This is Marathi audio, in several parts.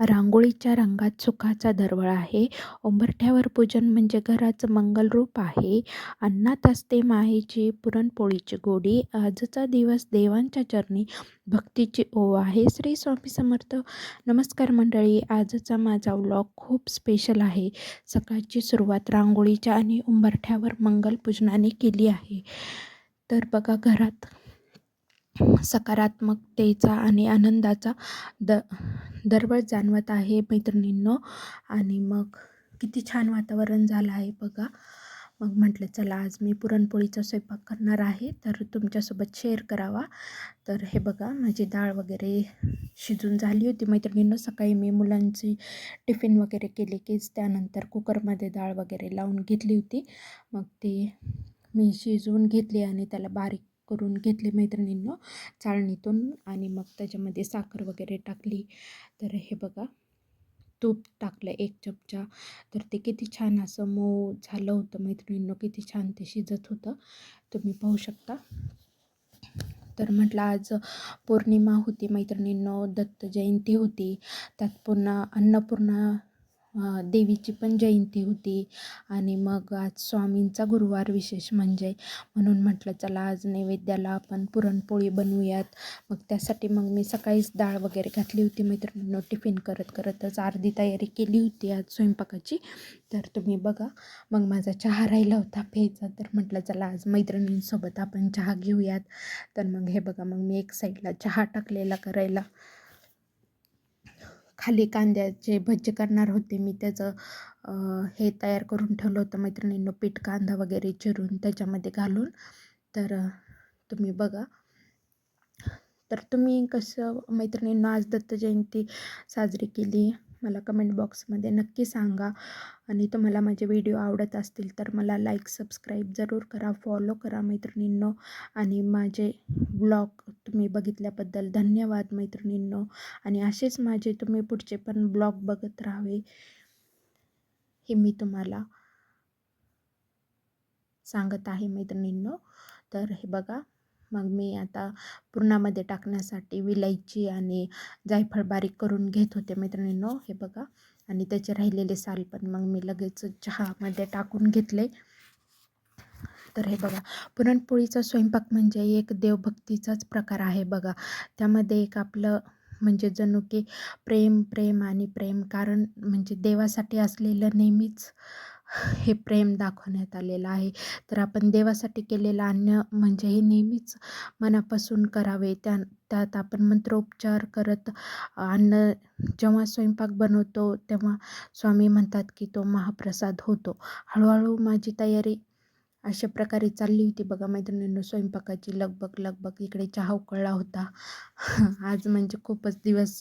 रांगोळीच्या रंगात सुखाचा दरवळ आहे. उंबरठ्यावर पूजन म्हणजे घराचं मंगलरूप आहे. अन्नात असते माहेची पुरणपोळीची गोडी. आजचा दिवस देवांच्या चरणी भक्तीची ओव आहे. श्री स्वामी समर्थ. नमस्कार मंडळी. आजचा माझा व्लॉग खूप स्पेशल आहे. सकाळची सुरुवात रांगोळीच्या आणि उंबरठ्यावर मंगलपूजनाने केली आहे. तर बघा घरात सकारात्मकतेचा आणि आनंदाचा द दरवळ जाणवत आहे मैत्रिणींनो. आणि मग किती छान वातावरण झालं आहे बघा. मग म्हटलं चला आज मी पुरणपोळीचा स्वयंपाक करणार आहे. तर तुमच्यासोबत शेअर करावा. तर हे बघा माझी डाळ वगैरे शिजून झाली होती. मैत्रिणींनो सकाळी मी मुलांची टिफिन वगैरे केले कीच त्यानंतर कुकरमध्ये डाळ वगैरे लावून घेतली होती. मग ती मी शिजवून घेतली आणि त्याला बारीक करून घेतले मैत्रिणींनो. चाळणीतून आणि मग त्याच्यामध्ये साखर वगैरे टाकली. तर हे बघा तूप टाकलं एक चमचा. तर ते किती छान असं मऊ झालं होतं मैत्रिणींनो. किती छान ते शिजत होतं. तुम्ही पाहू शकता. तर म्हटलं आज पौर्णिमा होती मैत्रिणींनो. दत्त जयंती होती. त्यात पुन्हा अन्नपूर्णा देवीची पण जयंती होती. आणि मग आज स्वामींचा गुरुवार विशेष म्हणजे. म्हणून म्हटलं चला आज नैवेद्याला आपण पुरणपोळी बनवूयात. मग त्यासाठी मग मी सकाळीच डाळ वगैरे घातली होती. मैत्रिणींनो टिफिन करत करतच अर्धी तयारी केली होती आज स्वयंपाकाची. तर तुम्ही बघा मग माझा चहा राहिला होता प्यायचा. तर म्हटलं चला आज मैत्रिणींसोबत आपण चहा घेऊयात. तर मग हे बघा मग मी एक साईडला चहा टाकलेला करायला. खाली कांद्याचे भज्जे करणार होते मी. त्याचं हे तयार करून ठेवलं होतं मैत्रिणींनो पीठ कांदा वगैरे चिरून त्याच्यामध्ये घालून. तर तुम्ही बघा. तर तुम्ही कसं मैत्रिणींनो आज दत्त जयंती साजरी केली. मला कमेंट बॉक्समध्ये नक्की सांगा. आणि तुम्हाला माझे व्हिडिओ आवडत असतील तर मला लाईक सबस्क्राईब जरूर करा फॉलो करा मैत्रिणींनो. आणि माझे ब्लॉग तुम्ही बघितल्याबद्दल धन्यवाद मैत्रिणींनो. आणि असेच माझे तुम्ही पुढचे पण ब्लॉग बघत राहावे हे मी तुम्हाला सांगत आहे मैत्रिणींनो. तर हे बघा. मग मी आता पुरणामध्ये टाकण्यासाठी विलायची आणि जायफळ बारीक करून घेत होते मैत्रिणींनो हे बघा. आणि त्याचे राहिलेले साल पण मग मी लगेच चहामध्ये टाकून घेतले. तर हे बघा पुरणपोळीचा स्वयंपाक म्हणजे एक देवभक्तीचाच प्रकार आहे बघा. त्यामध्ये एक आपलं म्हणजे जणू की प्रेम प्रेम आणि प्रेम कारण म्हणजे देवासाठी असलेलं नेहमीच हे प्रेम दाखवण्यात आलेलं आहे. तर आपण देवासाठी केलेलं अन्न म्हणजे हे नेहमीच मनापासून करावे. त्या त्यात आपण मंत्रोपचार करत अन्न जेव्हा स्वयंपाक बनवतो तेव्हा स्वामी म्हणतात की तो महाप्रसाद होतो. हळूहळू माझी तयारी अशा प्रकारे चालली होती बघा मैत्रिणींनो स्वयंपाकाची लगबग लगबग. इकडे चहा उकळला होता. आज म्हणजे खूपच दिवस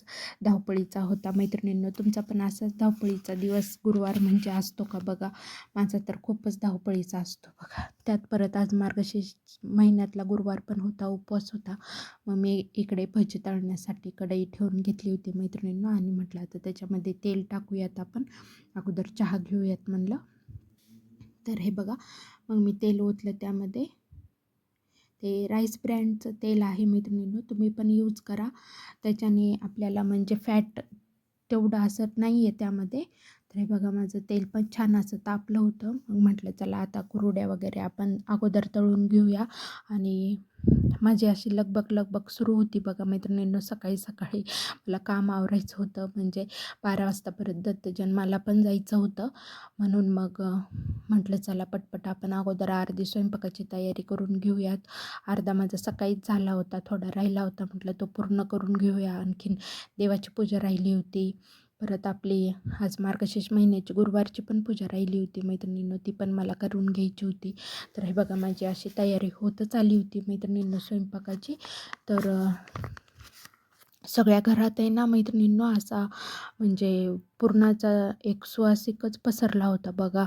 धावपळीचा होता मैत्रिणींनो. तुमचा पण असाच धावपळीचा दिवस गुरुवार म्हणजे असतो का बघा? माझा तर खूपच धावपळीचा असतो बघा. त्यात परत आज मार्गशीर्ष महिन्यातला गुरुवार पण होता उपवास होता. मग मी इकडे भजी तळण्यासाठी कढई ठेवून घेतली होती मैत्रिणींनो. आणि म्हटलं आता त्याच्यामध्ये तेल टाकूयात आपण. अगोदर चहा घेऊयात म्हणलं. तर हे बघा. मग मी तेल ओतलं त्यामध्ये. ते राईस ब्रँडचं तेल आहे मैत्रिणींनो तुम्ही पण यूज करा. त्याच्याने आपल्याला म्हणजे फॅट तेवढं असत नाही आहे त्यामध्ये. तर हे बघा माझं तेल पण छान असं तापलं होतं. मग म्हटलं चला आता कुरुड्या वगैरे आपण अगोदर तळून घेऊया. आणि माझी अशी लगबग लगबग सुरू होती बघा मैत्रिणींनो सकाळी सकाळी मला काम आवरायचं होतं. म्हणजे बारा वाजतापर्यंत दत्त जन्माला पण जायचं होतं. म्हणून मग म्हटलं चला पटपट आपण अगोदर अर्धी स्वयंपाकाची तयारी करून घेऊयात. अर्धा माझा सकाळीच झाला होता थोडा राहिला होता. म्हटलं तो पूर्ण करून घेऊया. आणखीन देवाची पूजा राहिली होती. परत आपली आज मार्गशीर्ष महिन्याची गुरुवारची पण पूजा राहिली होती मैत्रिणींनो ती पण मला करून घ्यायची होती. तर हे बघा माझी अशी तयारी होतच आली होती मैत्रिणींनो स्वयंपाकाची. तर सगळ्या घरात आहे ना मैत्रिणींनो असा म्हणजे पुरणाचा एक सुवासिकच पसरला होता बघा.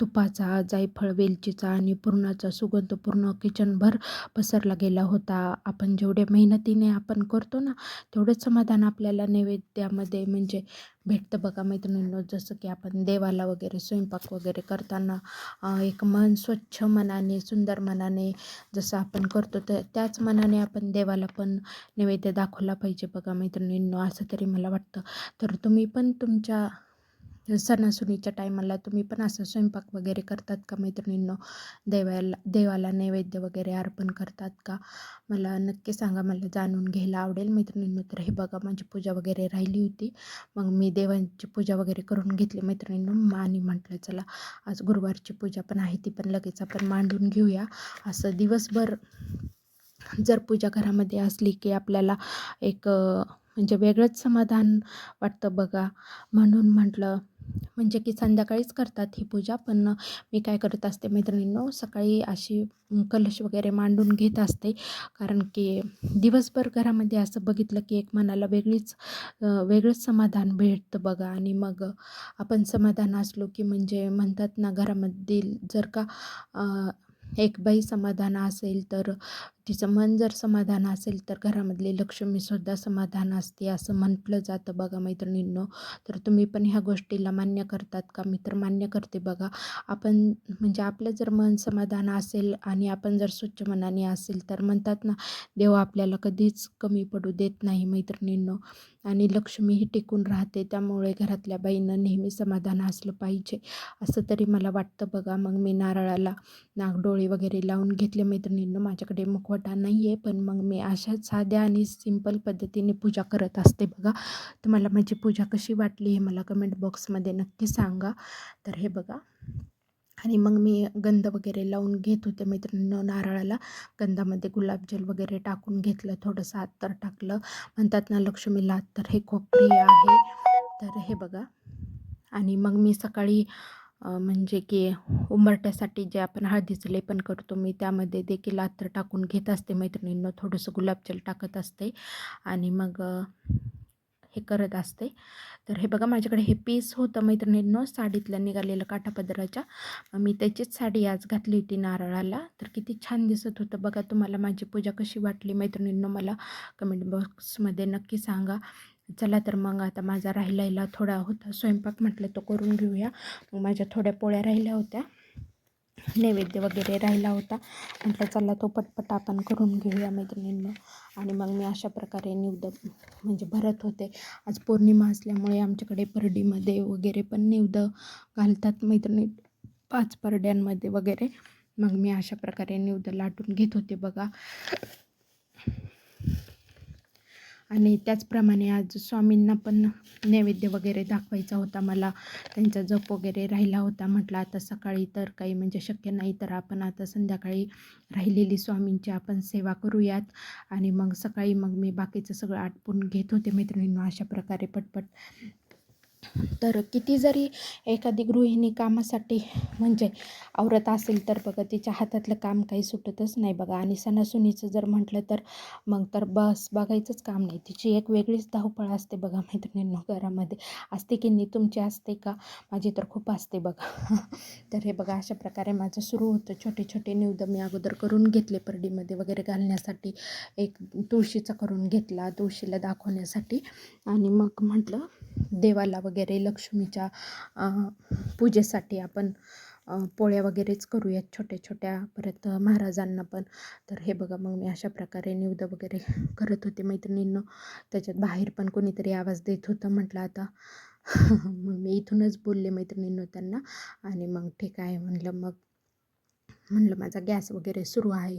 तुपाचा जायफळ वेलचीचा आणि पुरणाचा सुगंध पूर्ण किचनभर पसरला गेला होता. आपण जेवढे मेहनतीने आपण करतो ना तेवढंच समाधान आपल्याला नैवेद्यामध्ये म्हणजे भेटतं बघा मैत्रिणींनो. जसं की आपण देवाला वगैरे स्वयंपाक वगैरे करताना एक मन स्वच्छ मनाने सुंदर मनाने जसं आपण करतो तर त्याच मनाने आपण देवाला पण नैवेद्य दाखवला पाहिजे बघा मैत्रिणींनो. असं तरी मला वाटतं. तर तुम्ही पण तुमच्या सणासुदीच्या टायमाला तुम्ही पण असं स्वयंपाक वगैरे करतात का मैत्रिणींनो? देवाला देवाला नैवेद्य वगैरे अर्पण करतात का? मला नक्की सांगा मला जाणून घ्यायला आवडेल मैत्रिणींनो. तर हे बघा माझी पूजा वगैरे राहिली होती. मग मी देवांची पूजा वगैरे करून घेतली मैत्रिणींनो. आणि म्हटलं चला आज गुरुवारची पूजा पण आहे ती पण लगेच आपण मांडून घेऊया. असं दिवसभर जर पूजा घरामध्ये असली की आपल्याला एक म्हणजे वेगळंच समाधान वाटतं बघा. म्हणून म्हटलं म्हणजे की संध्याकाळीच करतात ही पूजा पण मी काय करत असते मैत्रिणींनो सकाळी अशी कलश वगैरे मांडून घेत असते. कारण की दिवसभर घरामध्ये असं बघितलं की एक मनाला वेगळीच वेगळंच समाधान भेटतं बघा. आणि मग आपण समाधान असलो की म्हणजे म्हणतात ना घरामधील जर का एक बाई समाधान असेल तर तिचं मन जर समाधान असेल तर घरामधली लक्ष्मीसुद्धा समाधान असते असं म्हटलं जातं बघा मैत्रिणींनो. तर तुम्ही पण ह्या गोष्टीला मान्य करतात का? मी तर मान्य करते बघा. आपण म्हणजे आपलं जर मन समाधान असेल आणि आपण जर स्वच्छ मनाने असेल तर म्हणतात ना देव आपल्याला कधीच कमी पडू देत नाही मैत्रिणींनो. आणि लक्ष्मीही टिकून राहते. त्यामुळे घरातल्या बाईनं नेहमी समाधान असलं पाहिजे. असं तरी मला वाटतं बघा. मग मी नारळाला नागडोळे वगैरे लावून घेतले. मैत्रिणींना माझ्याकडे मुखवटा नाही आहे पण मग मी अशा साध्या आणि सिंपल पद्धतीने पूजा करत असते बघा. तुम्हाला माझी पूजा कशी वाटली हे मला कमेंट बॉक्समध्ये नक्की सांगा. तर हे बघा. आणि मग मी गंध वगैरे लावून घेत होते मैत्रिणीनं नारळाला. गंधामध्ये गुलाबजल वगैरे टाकून घेतलं थोडंसं अत्तर टाकलं. म्हणतात ना लक्ष्मीला अत्तर हे खूप प्रिय आहे. तर हे बघा. आणि मग मी सकाळी म्हणजे की उंबरट्यासाठी जे आपण हळदीचं लेपन करतो मी त्यामध्ये देखील अत्तर टाकून घेत असते मैत्रिणींना. थोडंसं गुलाबजल टाकत असते. आणि मग हे करत असते. तर हे बघा माझ्याकडे हे पीस होतं मैत्रिणींनो साडीतल्या निघालेलं काठापदराच्या. मी त्याचीच साडी आज घातली होती नारळाला. तर किती छान दिसत होतं बघा तुम्हाला माझी पूजा कशी वाटली मैत्रिणींनो मला कमेंट बॉक्समध्ये नक्की सांगा. चला तर मग आता माझा राहिलेला थोडा होता स्वयंपाक म्हटलं तो करून घेऊया. मग माझ्या थोड्या पोळ्या राहिल्या होत्या. नैवेद्य वगैरे राहिला होता. म्हटलं चला तो पटपट आपण करून घेऊया मैत्रिणींना. आणि मग मी अशा प्रकारे निवद म्हणजे भरत होते. आज पौर्णिमा असल्यामुळे आमच्याकडे परडीमध्ये वगैरे पण निवद घालतात मैत्रिणी. पाच परड्यांमध्ये वगैरे. मग मी अशा प्रकारे निवद लाटून घेत होते बघा. आणि त्याचप्रमाणे आज स्वामींना पण नैवेद्य वगैरे दाखवायचा होता मला. त्यांचा जप वगैरे राहिला होता म्हटलं आता सकाळी तर काही म्हणजे शक्य नाही तर आपण आता संध्याकाळी राहिलेली स्वामींची आपण सेवा करूयात. आणि मग सकाळी मग मी बाकीचं सगळं आटपून घेत होते मैत्रिणींना अशा प्रकारे पटपट तर किती जरी एखादी गृहिणी कामासाठी म्हणजे आवरत असेल तर बघा तिच्या हातातलं काम काही सुटतच नाही बघा. आणि सणासुनीचं जर म्हटलं तर मग तर बस बघायचंच काम नाही. तिची एक वेगळीच धावपळ असते बघा मैत्रिणींनो घरामध्ये. असते की नाही तुमची असते का? माझी तर खूप असते बघा. तर हे बघा अशा प्रकारे माझं सुरू होतं. छोटे छोटे निवद मी अगोदर करून घेतले परडीमध्ये वगैरे घालण्यासाठी. एक तुळशीचा करून घेतला तुळशीला दाखवण्यासाठी. आणि मग म्हटलं देवाला वगैरे लक्ष्मीच्या पूजेसाठी आपण पोळ्या वगैरेच करूयात छोट्या छोट्या परत महाराजांना पण. तर हे बघा मग मी अशा प्रकारे निवद वगैरे करत होते मैत्रिणींनो. त्याच्यात बाहेर पण कोणीतरी आवाज देत होतं म्हटलं आता. मग मी इथूनच बोलले मैत्रिणींनो त्यांना. आणि मग ठीक आहे म्हणलं मग म्हणलं माझा गॅस वगैरे सुरू आहे.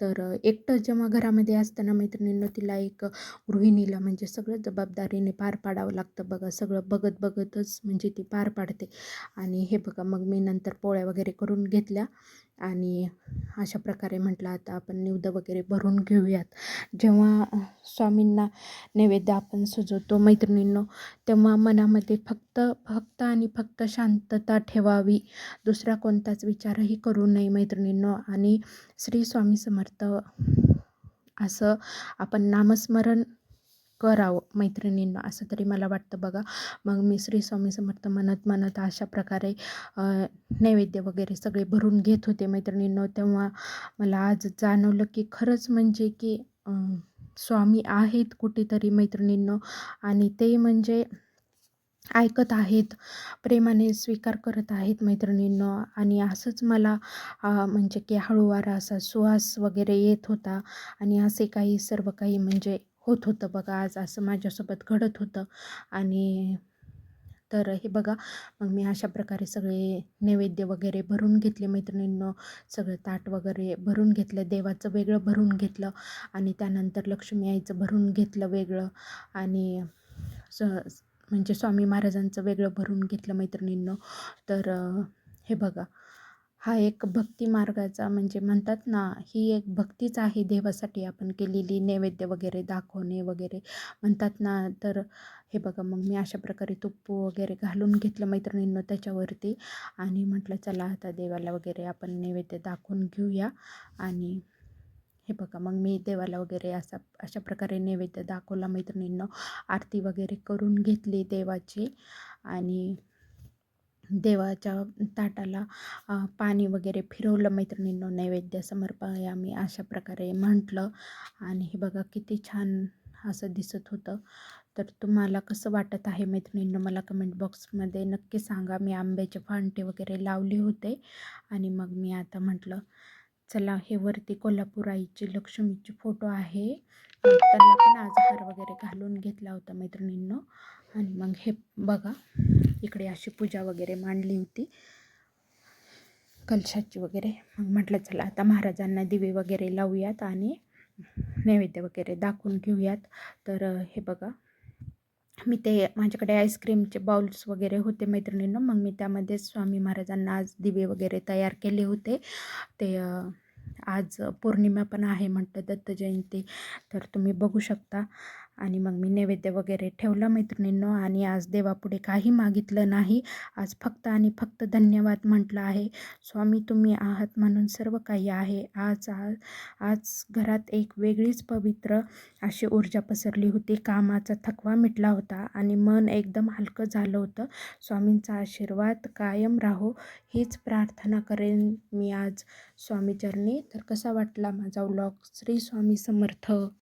तर एकटं जेव्हा घरामध्ये असताना मैत्रिणींना तिला एक गृहिणीला म्हणजे सगळं जबाबदारीने पार पाडावं लागतं बघा. सगळं बघत बघतच म्हणजे ती पार पाडते. आणि हे बघा मग मी नंतर पोळ्या वगैरे करून घेतल्या. आणि अशा प्रकारे म्हटलं आता आपण निवद वगैरे भरून घेऊयात. जेव्हा स्वामींना नैवेद्य आपण सजवतो मैत्रिणींनो तेव्हा मनामध्ये फक्त फक्त आणि फक्त शांतता ठेवावी. दुसरा कोणताच विचारही करू नये मैत्रिणींनो. आणि श्री स्वामी समर्थ असं आपण नामस्मरण करावं मैत्रिणींना असं तरी मला वाटतं बघा. मग मी श्री स्वामी समर्थ म्हणत म्हणत अशा प्रकारे नैवेद्य वगैरे सगळे भरून घेत होते मैत्रिणींनो. तेव्हा मला आज जाणवलं की खरंच म्हणजे की स्वामी आहेत कुठेतरी मैत्रिणींनो. आणि ते म्हणजे ऐकत आहेत प्रेमाने स्वीकार करत आहेत मैत्रिणींनो. आणि असंच मला म्हणजे की हळूवार असा सुवास वगैरे येत होता. आणि असे काही सर्व काही म्हणजे होत होतं बघा आज असं माझ्यासोबत घडत होतं. आणि तर हे बघा मग मी अशा प्रकारे सगळे नैवेद्य वगैरे भरून घेतले मैत्रिणींनो. सगळं ताट वगैरे भरून घेतलं देवाचं वेगळं भरून घेतलं आणि त्यानंतर लक्ष्मी आईचं भरून घेतलं वेगळं. आणि स म्हणजे स्वामी महाराजांचं वेगळं भरून घेतलं मैत्रिणींनो. तर हे बघा हा एक भक्ती मार्गाचा म्हणजे म्हणतात ना ही एक भक्तीच आहे देवासाठी आपण केलेली नैवेद्य वगैरे दाखवणे वगैरे. म्हणतात ना तर हे बघा मग मी अशा प्रकारे तुप्प वगैरे घालून घेतलं मैत्रिणींनो त्याच्यावरती. आणि म्हटलं चला आता देवाला वगैरे आपण नैवेद्य दाखवून घेऊया. आणि हे बघा मग मी देवाला वगैरे असा अशा प्रकारे नैवेद्य दाखवला मैत्रिणींनो. आरती वगैरे करून घेतली देवाची. आणि देवाच्या ताटाला पाणी वगैरे फिरवलं मैत्रिणींनो नैवेद्य समर्पयामी अशा प्रकारे म्हटलं. आणि हे बघा किती छान असं दिसत होतं. तर तुम्हाला कसं वाटत आहे मैत्रिणींनो मला कमेंट बॉक्समध्ये नक्की सांगा. मी आंब्याचे फांटे वगैरे लावले होते आणि मग मी आता म्हटलं चला हे वरती कोल्हापूर आईची लक्ष्मीची फोटो आहे. त्यांना पण आज हार वगैरे घालून घेतला होता मैत्रिणींनो. आणि मग हे बघा इकडे अशी पूजा वगैरे मांडली होती. कलशाची वगैरे. मग म्हटलं चला आता महाराजांना दिवे वगैरे लावूयात आणि नैवेद्य वगैरे दाखवून घेऊयात. तर हे बघा. मी ते माझ्याकडे आईस्क्रीमचे बाउल्स वगैरे होते मैत्रिणींना. मग मी त्यामध्ये स्वामी महाराजांना आज दिवे वगैरे तयार केले होते. ते आज पौर्णिमा पण आहे म्हटलं दत्त जयंती. तर तुम्ही बघू शकता. आणि मग मी नैवेद्य वगैरे ठेवलं मैत्रिणींनो आणि आज देवापुढे काही मागितलं नाही. आज फक्त आणि फक्त धन्यवाद म्हटलं आहे. स्वामी तुम्ही आहात म्हणून सर्व काही आहे. आज आज आज घरात एक वेगळीच पवित्र अशी ऊर्जा पसरली होती. कामाचा थकवा मिटला होता आणि मन एकदम हलकं झालं होतं. स्वामींचा आशीर्वाद कायम राहो हीच प्रार्थना करेन मी आज स्वामीचरणी तर कसा वाटला माझा व्लॉग श्री स्वामी समर्थ.